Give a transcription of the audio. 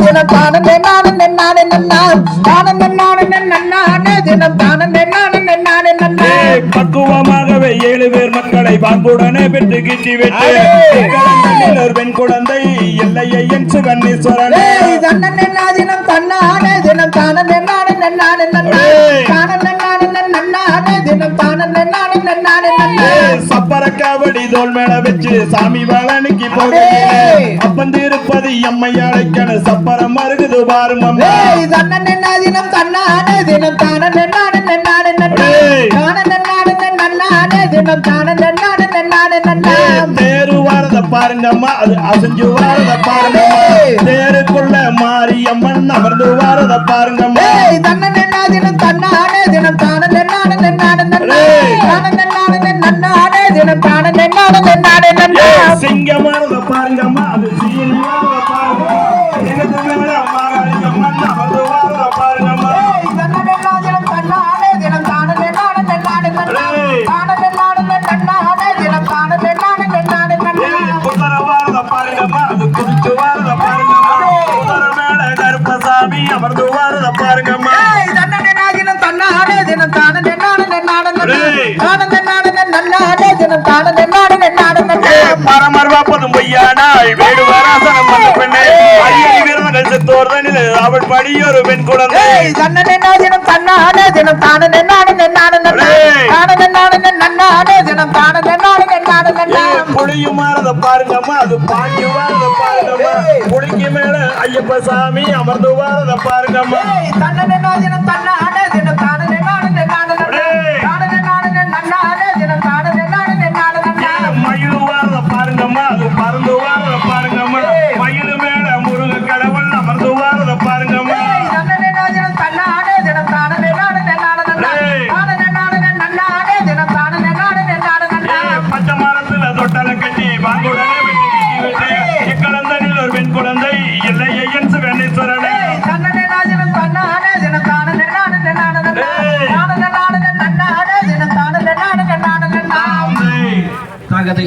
தினம் தானே நானே நானே நன்னான் தானே நானே நன்னானே தினம் தானே நானே நானே நன்னான் ஏய், பக்குவமாகவே ஏழு பேர் மக்களை பாங்குடனே பெற்று கிட்டி வெட்டு. ஒரு பெண் குழந்தை எல்லையை என் சிவன்னீஸ்வரனே ஏய் தன்னே நாதினம் தன்னானே தினம் தானே நானே நானே நன்னான். நன்னானே தினம் தானே நானே நானே நன்னான் ஏய், சப்பர காவடி தோல் மேல வச்சு சாமி வேளனுக்கு போக அடே! அப்பன் திருப்பதி எம்மை அழைக்கணு சப்பரம் மருகுது பாரும் அம்மா. ஏய் தன்னே நாதினம் தன்னானே தினம் தானே நானே நானே ஏய்! தானே நானே நன்னானே தினம் தானே நானே நானே நன்னான் தேரு வாரத பாருங்கம்மா அது அசைஞ்சு வாரத பாருங்கம்மா! தேருக்குள்ள மாறி அம்மன் அமர்ந்து வாரத பாருங்கம்மா தன்னே பாருங்கம்மா. பரமர்வாப்பதும் பொய்யானாய் வேடு வராசனம் வந்த பெண்ணே. அரியணை வீரர்கள் செத்தோர்தனில் அவள் படியொரு பெண் குழந்தை. தன்னே நாதினம் தன்னானே தினம் தானே நானே நானே நன்னான் ஏய்! தானே நானே நன்னானே தினம் தானே நானே நானே ஏய், நன்னான் புளியும் மாறத பாருங்கம்மா. அது பாஞ்சு வாரத பாருங்கம்மா! புளிக்கு மேல ஐயப்ப சாமி அமர்ந்து வாரத பாருங்கம்மா. தன்னே தன்னானே தினம் தானே